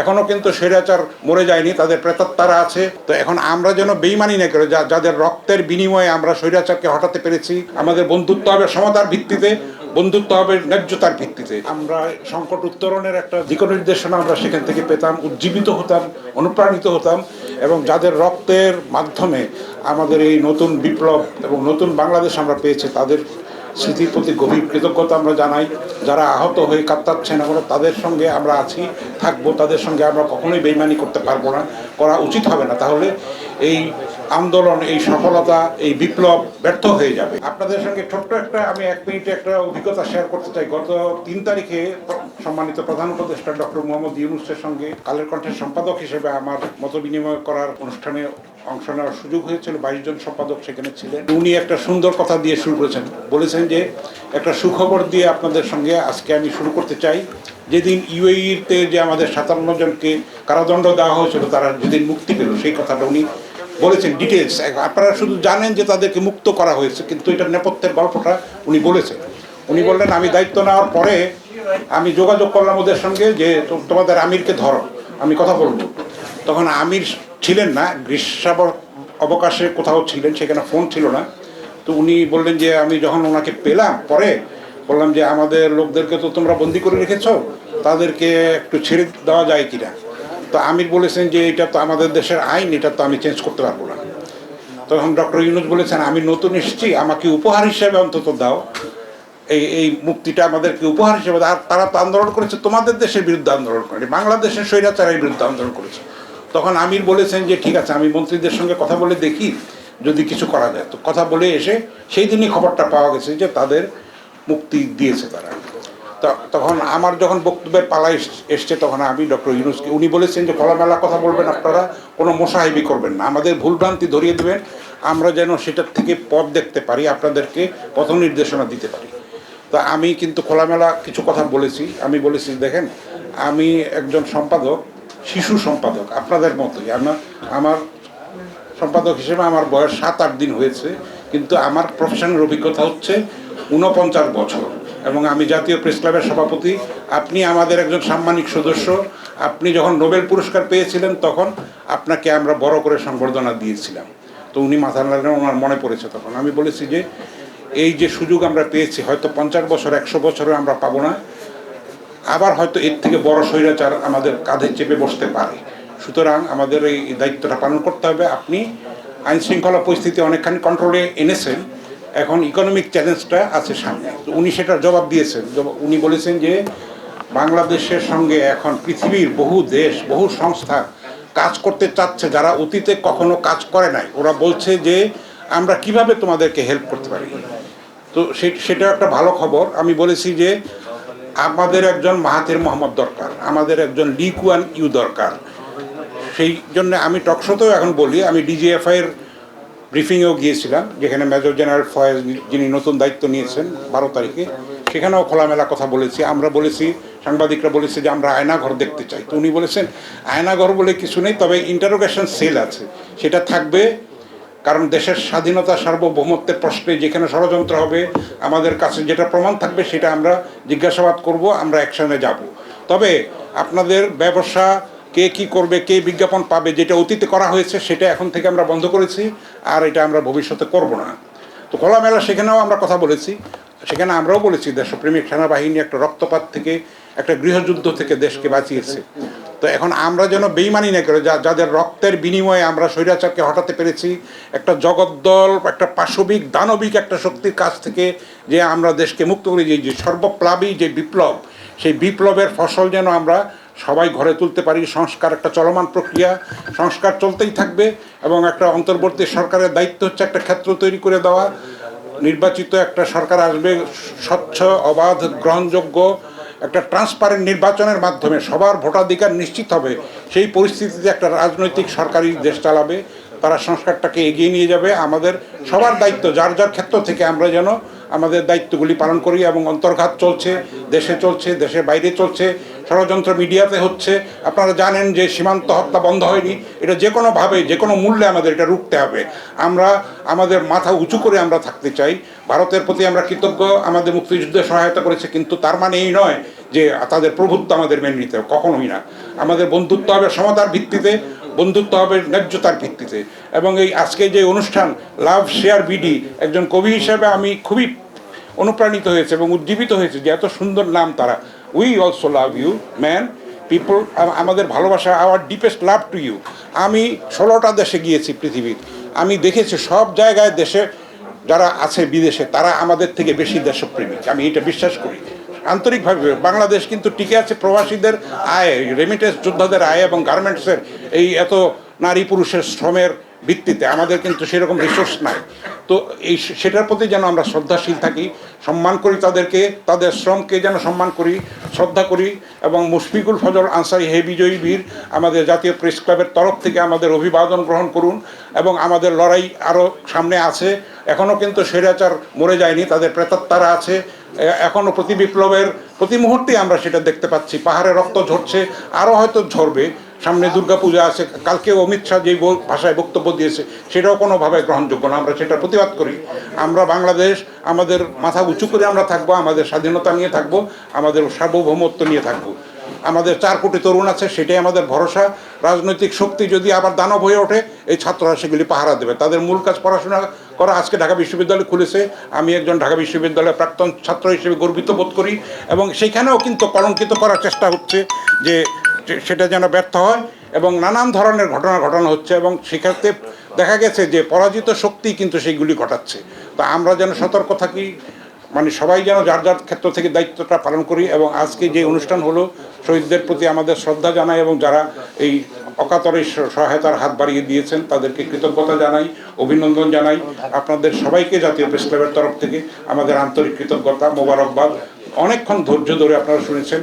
এখনও কিন্তু স্বৈরাচার মরে যায়নি, তাদের প্রেতাত্মারা আছে। তো এখন আমরা যেন বেইমানি না করে যাদের রক্তের বিনিময়ে আমরা স্বৈরাচারকে হটাতে পেরেছি, আমাদের বন্ধুত্ব হবে সমতার ভিত্তিতে, বন্ধুত্ব হবে ন্যায্যতার ভিত্তিতে। আমরা সংকট উত্তরণের একটা দিক নির্দেশনা আমরা সেখান থেকে পেতাম, উজ্জীবিত হতাম, অনুপ্রাণিত হতাম, এবং যাদের রক্তের মাধ্যমে আমাদের এই নতুন বিপ্লব এবং নতুন বাংলাদেশ আমরা পেয়েছি, তাদের স্মৃতির প্রতি গভীর কৃতজ্ঞতা আমরা জানাই। যারা আহত হয়ে কাঁপতাচ্ছেন এখন, তাদের সঙ্গে আমরা আছি, থাকব। তাদের সঙ্গে আমরা কখনোই বেইমানি করতে পারব না, করা উচিত হবে না। তাহলে এই আন্দোলন, এই সফলতা, এই বিপ্লব ব্যর্থ হয়ে যাবে। আপনাদের সঙ্গে ছোট্ট একটা, আমি এক মিনিটে একটা অভিজ্ঞতা শেয়ার করতে চাই। গত তিন তারিখে সম্মানিত প্রধান উপদেষ্টা ডক্টর মোহাম্মদ ইউনুসের সঙ্গে কালের কণ্ঠের সম্পাদক হিসেবে আমার মত বিনিময় করার অনুষ্ঠানে অংশ নেওয়ার সুযোগ হয়েছিল, বাইশ জন সম্পাদক সেখানে ছিলেন। উনি একটা সুন্দর কথা দিয়ে শুরু করেছেন। বলেছেন যে, একটা সুখবর দিয়ে আপনাদের সঙ্গে আজকে আমি শুরু করতে চাই। যেদিন ইউএইতে যে আমাদের সাতান্ন জনকে কারাদণ্ড দেওয়া হয়েছিল, তারা যেদিন মুক্তি পেল, সেই কথাটা উনি বলেছেন ডিটেলস আপনারা শুধু জানেন যে তাদেরকে মুক্ত করা হয়েছে, কিন্তু এটার নেপথ্যের গল্পটা উনি বলেছেন। উনি বললেন, আমি দায়িত্ব নেওয়ার পরে আমি যোগাযোগ করলাম ওদের সঙ্গে যে, তোমাদের আমিরকে ধরো, আমি কথা বলব। তখন আমির ছিলেন না গ্রীষ্মাব অবকাশে কোথাও ছিলেন, সেখানে ফোন ছিল না। তো উনি বললেন যে, আমি যখন ওনাকে পেলাম পরে, বললাম যে, আমাদের লোকদেরকে তো তোমরা বন্দি করে রেখেছ, তাদেরকে একটু ছেড়ে দেওয়া যায় কিনা? তো আমির বলেছেন যে, এটা তো আমাদের দেশের আইন, এটা তো আমি চেঞ্জ করতে পারব না। তখন ডক্টর ইউনুস বলেছেন, আমি নতুন এসেছি, আমাকে উপহার হিসেবে অন্তত দাও। এই এই মুক্তিটা আমাদেরকে উপহার হিসেবে আর তারা তো আন্দোলন করেছে, তোমাদের দেশের বিরুদ্ধে আন্দোলন করেনি, বাংলাদেশের স্বৈরাচারের বিরুদ্ধে আন্দোলন করেছে। তখন আমির বলেছেন যে, ঠিক আছে, আমি মন্ত্রীদের সঙ্গে কথা বলে দেখি যদি কিছু করা যায়। তো কথা বলে এসে সেই দিনই খবরটা পাওয়া গেছে যে, তাদের মুক্তি দিয়েছে তারা। তখন আমার যখন বক্তব্যের পালা এস- এসছে, তখন আমি ডক্টর ইউনুসকে, উনি বলেছেন যে, খোলামেলা কথা বলবেন আপনারা, কোনো মোশাহিবি করবেন না। আমাদের ভুলভ্রান্তি ধরিয়ে দেবেন, আমরা যেন সেটার থেকে পথ দেখতে পারি, আপনাদেরকে পথ নির্দেশনা দিতে পারি। তো আমি কিন্তু খোলামেলা কিছু কথা বলেছি। আমি বলেছি, দেখেন, আমি একজন সম্পাদক শিশু সম্পাদক, আপনাদের মতোই। আমার আমার সম্পাদক হিসেবে আমার বয়স সাত, আট দিন হয়েছে, কিন্তু আমার প্রফেশনাল অভিজ্ঞতা হচ্ছে ঊনপঞ্চাশ বছর। এবং আমি জাতীয় প্রেস ক্লাবের সভাপতি, আপনি আমাদের একজন সাম্মানিক সদস্য, আপনি যখন নোবেল পুরস্কার পেয়েছিলেন তখন আপনাকে আমরা বড় করে সংবর্ধনা দিয়েছিলাম। তো উনি মাথা নাড়লেন, ওনার মনে পড়েছে তখন। আমি বলেছি যে, এই যে সুযোগ আমরা পেয়েছি, হয়তো পঞ্চাশ বছর, একশো বছরে আমরা পাবো না। আবার হয়তো এর থেকে বড় স্বৈরাচার আমাদের কাঁধে চেপে বসতে পারে। সুতরাং আমাদের এই দায়িত্বটা পালন করতে হবে। আপনি আইন শৃঙ্খলা পরিস্থিতি অনেকখানি কন্ট্রোলে এনেছেন। এখন ইকোনমিক চ্যালেঞ্জটা আছে সামনে। তো উনি সেটার জবাব দিয়েছেন। উনি বলেছেন যে বাংলাদেশের সঙ্গে এখন পৃথিবীর বহু দেশ, বহু সংস্থা কাজ করতে চাচ্ছে। যারা অতীতে কখনো কাজ করে নাই, ওরা বলছে যে আমরা কীভাবে তোমাদেরকে হেল্প করতে পারি। তো সেটা একটা ভালো খবর। আমি বলেছি যে আমাদের একজন মাহাতের মোহাম্মদ দরকার, আমাদের একজন লি কুয়ান ইউ দরকার। সেই জন্য আমি টকশোতেও এখন বলি, আমি ডিজিএফআই এর ব্রিফিংয়েও গিয়েছিলাম, যেখানে মেজর জেনারেল ফয়েজ যিনি নতুন দায়িত্ব নিয়েছেন বারো তারিখে, সেখানেও খোলামেলা কথা বলেছি। আমরা বলেছি, সাংবাদিকরা বলেছে যে আমরা আয়নাঘর দেখতে চাই। তো উনি বলেছেন, আয়নাঘর বলে কিছু নেই, তবে ইন্টারোগেশন সেল আছে। সেটা থাকবে কারণ দেশের স্বাধীনতা সার্বভৌমত্বের প্রশ্নে যেখানে ষড়যন্ত্র হবে, আমাদের কাছে যেটা প্রমাণ থাকবে সেটা আমরা জিজ্ঞাসাবাদ করব, আমরা অ্যাকশনে যাব। তবে আপনাদের ব্যবসা কে কি করবে, কে বিজ্ঞাপন পাবে, যেটা অতীতে করা হয়েছে সেটা এখন থেকে আমরা বন্ধ করেছি, আর এটা আমরা ভবিষ্যতে করব না। তো খোলামেলা সেখানেও আমরা কথা বলেছি, সেখানে আমরাও বলেছি দেশপ্রেমিক সেনাবাহিনী একটা রক্তপাত থেকে, একটা গৃহযুদ্ধ থেকে দেশকে বাঁচিয়েছে। তো এখন আমরা যেন বেইমানি না করে, যা যাদের রক্তের বিনিময়ে আমরা স্বৈরাচারকে হটাতে পেরেছি, একটা জগদ্দল, একটা পাশবিক, দানবিক একটা শক্তির কাছ থেকে যে আমরা দেশকে মুক্ত করে, যে যে সর্বপ্লাবী যে বিপ্লব, সেই বিপ্লবের ফসল যেন আমরা সবাই ঘরে তুলতে পারি। সংস্কার একটা চলমান প্রক্রিয়া, সংস্কার চলতেই থাকবে এবং একটা অন্তর্বর্তী সরকারের দায়িত্ব হচ্ছে একটা ক্ষেত্র তৈরি করে দেওয়া। নির্বাচিত একটা সরকার আসবে, স্বচ্ছ, অবাধ, গ্রহণযোগ্য একটা ট্রান্সপারেন্ট নির্বাচনের মাধ্যমে সবার ভোটাধিকার নিশ্চিত হবে, সেই পরিস্থিতিতে একটা রাজনৈতিক সরকারি দেশ চালাবে, তারা সংস্কারটাকে এগিয়ে নিয়ে যাবে। আমাদের সবার দায়িত্ব, যার যার ক্ষেত্র থেকে আমরা যেন আমাদের দায়িত্বগুলি পালন করি এবং অন্তর্ঘাত চলছে, দেশে চলছে, দেশের বাইরে চলছে ষড়যন্ত্র মিডিয়াতে হচ্ছে। আপনারা জানেন যে সীমান্ত হত্যা বন্ধ হয়নি। এটা যে কোনোভাবে যে কোনো মূল্যে আমাদের এটা রুখতে হবে। আমরা, আমাদের মাথা উঁচু করে আমরা থাকতে চাই। ভারতের প্রতি আমরা কৃতজ্ঞ, আমাদের মুক্তিযুদ্ধে সহায়তা করেছে, কিন্তু তার মানে এই নয় যে তাদের প্রভুত্ব আমাদের মেনে নিতে হবে, কখনোই না। আমাদের বন্ধুত্ব হবে সমতার ভিত্তিতে, বন্ধুত্ব হবে ন্যায্যতার ভিত্তিতে। এবং এই আজকে যে অনুষ্ঠান লাভ শেয়ার বিডি একজন কবি হিসেবে আমি খুবই অনুপ্রাণিত হয়েছে এবং উজ্জীবিত হয়েছে যে এত সুন্দর নাম তারা we also love you man people আমাদের ভালোবাসা our deepest love to you আমি ষোলোটা দেশে গিয়েছি পৃথিবীর। আমি দেখেছি সব জায়গায় দেশে যারা আছে বিদেশে, তারা আমাদের থেকে বেশি দেশপ্রেমিক। আমি এটা বিশ্বাস করি। আন্তরিকভাবে বাংলাদেশ কিন্তু টিকে আছে প্রবাসীদের আয় রেমিটেন্স যোদ্ধাদের আয় এবং গার্মেন্টসের এই এত নারী পুরুষের শ্রমের ভিত্তিতে। আমাদের কিন্তু সেরকম রিসোর্স নাই। তো এই সেটার প্রতি যেন আমরা শ্রদ্ধাশীল থাকি, সম্মান করি তাদেরকে, তাদের শ্রমকে যেন সম্মান করি শ্রদ্ধা করি এবং মুশফিকুল ফজল আনসারি হে বিজয়ী বীর, আমাদের জাতীয় প্রেস ক্লাবের তরফ থেকে আমাদের অভিবাদন গ্রহণ করুন এবং আমাদের লড়াই আরও সামনে আছে। এখনও কিন্তু স্বৈরাচার মরে যায়নি, তাদের প্রেতাত্মারা আছে। এখনও প্রতি বিপ্লবের, প্রতি মুহূর্তে আমরা সেটা দেখতে পাচ্ছি। পাহাড়ে রক্ত ঝরছে আরও হয়তো ঝরবে। সামনে দুর্গাপূজা আছে, কালকে অমিত শাহ যেই ভাষায় বক্তব্য দিয়েছে, সেটাও কোনোভাবে গ্রহণযোগ্য না, আমরা সেটা প্রতিবাদ করি। আমরা বাংলাদেশ, আমাদের মাথা উঁচু করে আমরা থাকব, আমাদের স্বাধীনতা নিয়ে থাকব, আমাদের সার্বভৌমত্ব নিয়ে থাকব। আমাদের চার কোটি তরুণ আছে, সেটাই আমাদের ভরসা। রাজনৈতিক শক্তি যদি আবার দানব হয়ে ওঠে, এই ছাত্ররা সেগুলি পাহারা দেবে। তাদের মূল কাজ পড়াশোনা করা, আজকে ঢাকা বিশ্ববিদ্যালয় খুলেছে। আমি একজন ঢাকা বিশ্ববিদ্যালয়ের প্রাক্তন ছাত্র হিসেবে গর্বিত বোধ করি এবং সেখানেও কিন্তু কলঙ্কিত করার চেষ্টা হচ্ছে যে যে সেটা যেন ব্যর্থ হয় এবং নানান ধরনের ঘটনা ঘটানো হচ্ছে এবং সেক্ষেত্রে দেখা গেছে যে পরাজিত শক্তি কিন্তু সেইগুলি ঘটাচ্ছে। তা আমরা যেন সতর্ক থাকি মানে সবাই যেন যার যার ক্ষেত্র থেকে দায়িত্বটা পালন করি এবং আজকে যে অনুষ্ঠান হলো, শহীদদের প্রতি আমাদের শ্রদ্ধা জানাই এবং যারা এই অকাতরে সহায়তার হাত বাড়িয়ে দিয়েছেন, তাদেরকে কৃতজ্ঞতা জানাই, অভিনন্দন জানাই। আপনাদের সবাইকে জাতীয় প্রেস ক্লাবের তরফ থেকে আমাদের আন্তরিক কৃতজ্ঞতা, মোবারকবাদ। অনেকক্ষণ ধৈর্য ধরে আপনারা শুনেছেন।